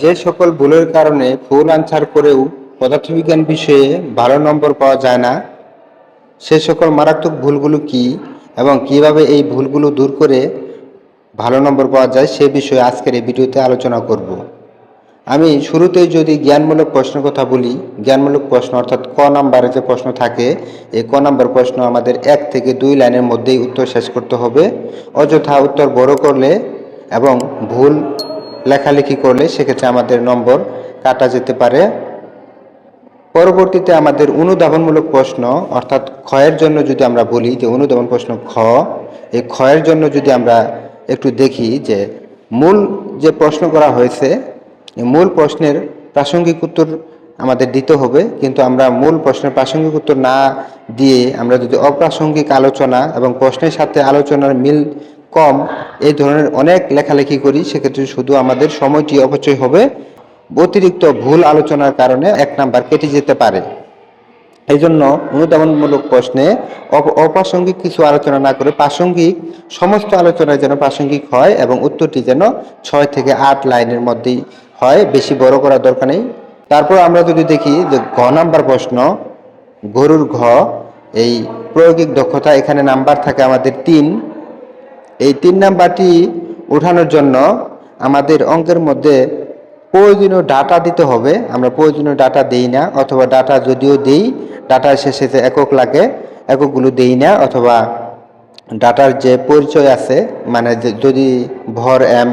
যে সকল ভুলের কারণে ফুল আনসার করেও পদার্থবিজ্ঞান বিষয়ে ভালো নম্বর পাওয়া যায় না, সে সকল মারাত্মক ভুলগুলো কি এবং কীভাবে এই ভুলগুলো দূর করে ভালো নম্বর পাওয়া যায় সে বিষয়ে আজকের এই ভিডিওতে আলোচনা করব। আমি শুরুতেই যদি জ্ঞানমূলক প্রশ্নের কথা বলি, জ্ঞানমূলক প্রশ্ন অর্থাৎ ক নাম্বারে যে প্রশ্ন থাকে, এই ক নাম্বার প্রশ্ন আমাদের এক থেকে দুই লাইনের মধ্যেই উত্তর শেষ করতে হবে, অযথা উত্তর বড় করলে এবং ভুল লেখালেখি করলে সেক্ষেত্রে আমাদের নম্বর কাটা যেতে পারে। পরবর্তীতে আমাদের অনুধাবনমূলক প্রশ্ন, অর্থাৎ ক্ষয়ের জন্য যদি আমরা বলি যে অনুধাবন প্রশ্ন খ, এই ক্ষয়ের জন্য যদি আমরা একটু দেখি যে মূল যে প্রশ্ন করা হয়েছে মূল প্রশ্নের প্রাসঙ্গিক উত্তর আমাদের দিতে হবে। কিন্তু আমরা মূল প্রশ্নের প্রাসঙ্গিক উত্তর না দিয়ে আমরা যদি অপ্রাসঙ্গিক আলোচনা এবং প্রশ্নের সাথে আলোচনার মিল কম, এই ধরনের অনেক লেখালেখি করি, সেক্ষেত্রে শুধু আমাদের সময়টি অপচয় হবে। অতিরিক্ত ভুল আলোচনার কারণে এক নাম্বার কেটে যেতে পারে। এই জন্য অনুধাবনমূলক প্রশ্নে অপ- অপ্রাসঙ্গিক কিছু আলোচনা না করে প্রাসঙ্গিক সমস্ত আলোচনায় যেন প্রাসঙ্গিক হয় এবং উত্তরটি যেন ছয় থেকে আট লাইনের মধ্যেই হয়, বেশি বড় করার দরকার নেই। তারপর আমরা যদি দেখি যে ঘ নাম্বার প্রশ্ন, গরুর ঘ, এই প্রয়োগিক দক্ষতা, এখানে নাম্বার থাকে আমাদের তিন। এই তিন নাম্বারটি ওঠানোর জন্য আমাদের অঙ্কের মধ্যে প্রয়োজনীয় ডাটা দিতে হবে। আমরা প্রয়োজনীয় ডাটা দেই না, অথবা ডাটা যদিও দেই ডাটার শেষে যে একক লাগে, এককগুলো দেই না, অথবা ডাটার যে পরিচয় আছে মানে যদি ভর এম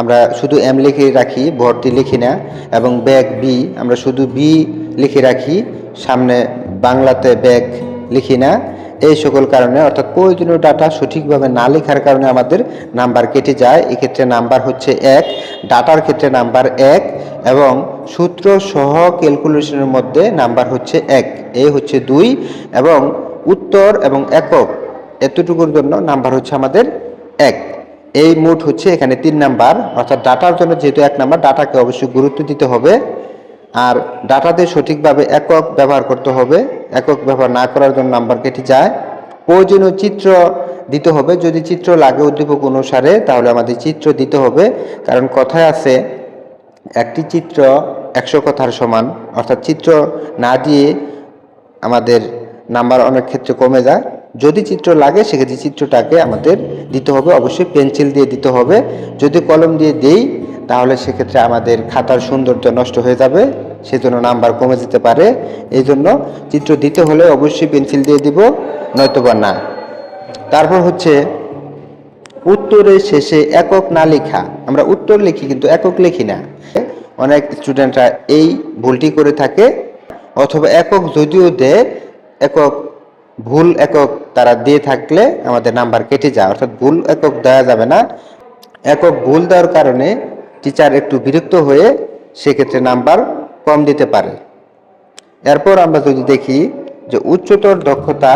আমরা শুধু এম লিখে রাখি, ভরটি লিখি না, এবং ব্যাগ বি আমরা শুধু বি লিখে রাখি, সামনে বাংলাতে ব্যাগ লিখি না এই সকল কারণে, অর্থাৎ প্রয়োজনীয় ডাটা সঠিকভাবে না লেখার কারণে আমাদের নাম্বার কেটে যায়। এক্ষেত্রে নাম্বার হচ্ছে এক ডাটার ক্ষেত্রে নাম্বার এক, এবং সূত্র সহ ক্যালকুলেশনের মধ্যে নাম্বার হচ্ছে এক। এই হচ্ছে দুই, এবং উত্তর এবং একক এতটুকুর জন্য নাম্বার হচ্ছে আমাদের এক। এই মোট হচ্ছে এখানে তিন নাম্বার অর্থাৎ ডাটার জন্য যেহেতু এক নাম্বার ডাটাকে অবশ্যই গুরুত্ব দিতে হবে। আর ডাটাতে সঠিকভাবে একক ব্যবহার করতে হবে। একক ব্যবহার না করার জন্য নাম্বার কেটে যায়। প্রয়োজনীয় চিত্র দিতে হবে। যদি চিত্র লাগে উদ্দীপক অনুসারে, তাহলে আমাদের চিত্র দিতে হবে। কারণ কথায় আছে, একটি চিত্র একশো কথার সমান। অর্থাৎ চিত্র না দিয়ে আমাদের নাম্বার অনেক ক্ষেত্রে কমে যায়। যদি চিত্র লাগে, সেক্ষেত্রে চিত্রটাকে আমাদের দিতে হবে। অবশ্যই পেন্সিল দিয়ে দিতে হবে। যদি কলম দিয়ে দেই তাহলে সেক্ষেত্রে আমাদের খাতার সৌন্দর্য নষ্ট হয়ে যাবে, সেজন্য নাম্বার কমে যেতে পারে। এই জন্য চিত্র দিতে হলে অবশ্যই পেন্সিল দিয়ে দিব, নয়তোবা না। তারপর হচ্ছে উত্তরের শেষে একক না লেখা। আমরা উত্তর লিখি কিন্তু একক লিখি না। অনেক স্টুডেন্টরা এই ভুলটি করে থাকে। অথবা একক যদিও দেয়, একক ভুল একক তারা দিয়ে থাকলে আমাদের নাম্বার কেটে যায়, অর্থাৎ ভুল একক দেওয়া যাবে না। একক ভুল দেওয়ার কারণে টিচার একটু বিরক্ত হয়ে সেক্ষেত্রে নাম্বার কম দিতে পারে। এরপর আমরা যদি দেখি যে উচ্চতর দক্ষতা,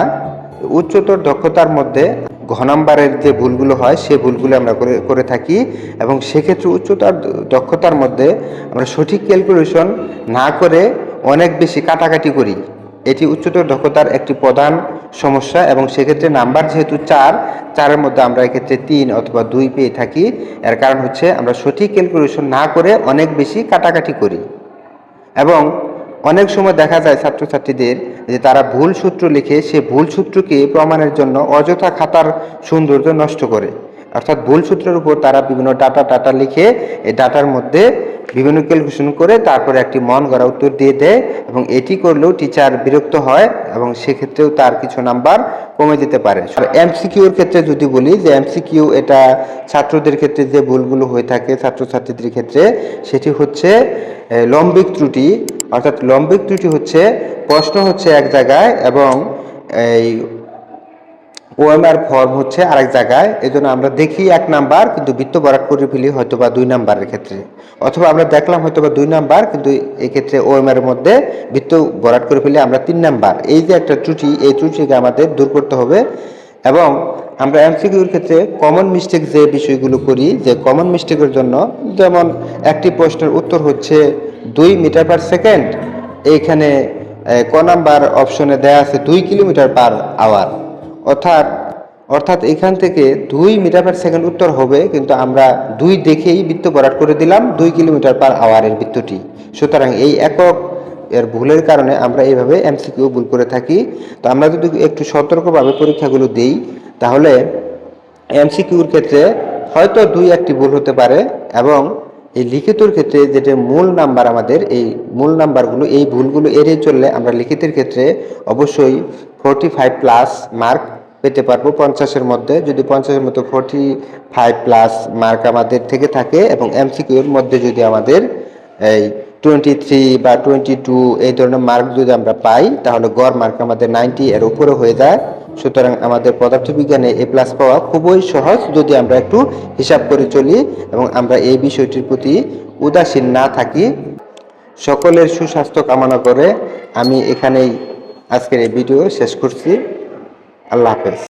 উচ্চতর দক্ষতার মধ্যে ঘ নাম্বারের যে ভুলগুলো হয়, সে ভুলগুলো আমরা করে করে থাকি এবং সেক্ষেত্রে উচ্চতর দক্ষতার মধ্যে আমরা সঠিক ক্যালকুলেশন না করে অনেক বেশি কাটাকাটি করি। এটি উচ্চতর দক্ষতার একটি প্রধান সমস্যা এবং সেক্ষেত্রে নাম্বার যেহেতু চার, চারের মধ্যে আমরা এক্ষেত্রে তিন অথবা দুই পেয়ে থাকি। এর কারণ হচ্ছে আমরা সঠিক ক্যালকুলেশন না করে অনেক বেশি কাটাকাটি করি। এবং অনেক সময় দেখা যায় ছাত্রছাত্রীদের যে তারা ভুল সূত্র লিখে সে ভুল সূত্রকে প্রমাণের জন্য অযথা খাতার সৌন্দর্য নষ্ট করে। অর্থাৎ ভুল সূত্রের উপর তারা বিভিন্ন ডাটা ডাটা লিখে এই ডাটার মধ্যে বিভিন্ন ক্যালকুলেশন করে তারপরে একটি মন গড়া উত্তর দিয়ে দেয় এবং এটি করলেও টিচার বিরক্ত হয় এবং সেক্ষেত্রেও তার কিছু নাম্বার কমে যেতে পারে। আর এমসিকিউর ক্ষেত্রে যদি বলি যে এমসিকিউ এটা ছাত্রদের ক্ষেত্রে যে ভুলগুলো হয়ে থাকে, ছাত্রছাত্রীদের ক্ষেত্রে, সেটি হচ্ছে লম্বিক ত্রুটি। অর্থাৎ লম্বিক ত্রুটি হচ্ছে, প্রশ্ন হচ্ছে এক জায়গায় এবং এই ওএমআর ফর্ম হচ্ছে আরেক জায়গায় এই জন্য আমরা দেখি এক নাম্বার, কিন্তু বৃত্ত বরাট করে ফেলি হয়তো বা দুই নাম্বারের ক্ষেত্রে। অথবা আমরা দেখলাম হয়তো বা দুই নাম্বার, কিন্তু এই ক্ষেত্রে ওএমআর মধ্যে বৃত্ত বরাট করে ফেলি আমরা তিন নাম্বার। এই যে একটা ত্রুটি, এই ত্রুটিকে আমাদের দূর করতে হবে। এবং আমরা এমসিকিউর ক্ষেত্রে কমন মিস্টেক যে বিষয়গুলো করি, যে কমন মিস্টেকের জন্য, যেমন একটি প্রশ্নের উত্তর হচ্ছে দুই মিটার পার সেকেন্ড এইখানে ক নাম্বার অপশনে দেয়া আছে দুই কিলোমিটার পার আওয়ার অর্থাৎ অর্থাৎ এখান থেকে দুই মিটার পার সেকেন্ড উত্তর হবে, কিন্তু আমরা দুই দেখেই বৃত্ত ভরাট করে দিলাম, দুই কিলোমিটার পার আওয়ারের বৃত্তটি। সুতরাং এই একক এর ভুলের কারণে আমরা এইভাবে এমসিকিউ ভুল করে থাকি। তো আমরা যদি একটু সতর্কভাবে পরীক্ষাগুলো দিই, তাহলে এমসিকিউর ক্ষেত্রে হয়তো দুই একটি ভুল হতে পারে এবং এই লিখিতর ক্ষেত্রে যেটা মূল নাম্বার আমাদের, এই মূল নাম্বারগুলো, এই ভুলগুলো এড়িয়ে চললে আমরা লিখিতের ক্ষেত্রে অবশ্যই ফোরটি ফাইভ প্লাস মার্ক পেতে পারব পঞ্চাশের মধ্যে। যদি পঞ্চাশের মধ্যে ফোরটি ফাইভ প্লাস মার্ক আমাদের থেকে থাকে এবং এমসিকিউর মধ্যে যদি আমাদের এই টোয়েন্টি থ্রি বা টোয়েন্টি টু এই ধরনের মার্ক যদি আমরা পাই, তাহলে গড় মার্ক আমাদের নাইনটি এর উপরে হয়ে যায়। সুতরাং আমাদের পদার্থবিজ্ঞানে এ প্লাস পাওয়া খুবই সহজ। যদি আমরা একটু হিসাব করে চলি এবং আমরা এই বিষয়টির প্রতি উদাসীন না থাকি, সকলের সুস্বাস্থ্য কামনা করে আমি এখানেই আজকের এই ভিডিও শেষ করছি। আল্লাহ হাফেজ।